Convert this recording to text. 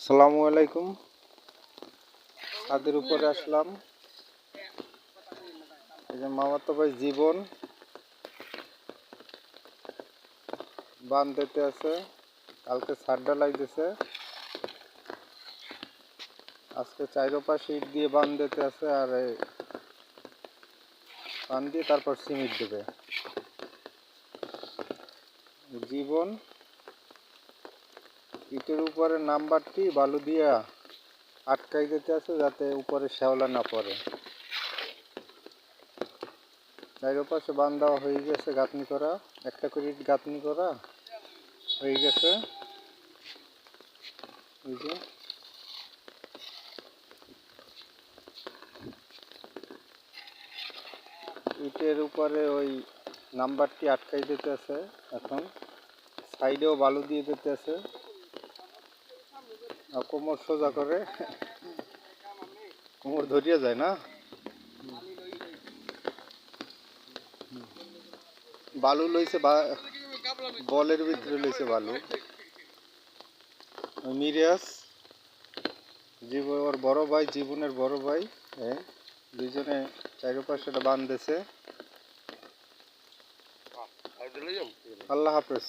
সালামু আলাইকুম। ছাদের উপরে আসলাম। মামাতো ভাই জীবন। বান দিতে আছে। কালকে ছাদটা লাগতেছে আজকে চাইরো পাশে ইট দিয়ে বান দিতে আছে আর বান দিয়ে তারপর সিমেন্ট দেবে। জীবন। ইটের উপরে নাম্বারটি বালু দিয়া আটকাই দিতে আছে যাতে উপরে শ্যাওলা না পড়ে। চারিপাশে বান দেওয়া হয়ে গেছে, গাঁথনি করা। একটা করে ইট গাঁথনি করা হয়ে গেছে। ইটের উপরে ওই নাম্বারটি আটকাই দিতে আছে। এখন সাইডেও বালু দিয়ে দিতে আছে। আর কোমর সোজা করে। কোমর ধরিয়ে যায় না? বালু লইছে বা- বলের ভিতরে লইছে বালু। মিরিয়াস জীবন ওর বড় ভাই জীবনের বড় ভাই হ্যাঁ দুইজনে চারিপাশে বান্ধেছে আল্লাহ হাফেজ।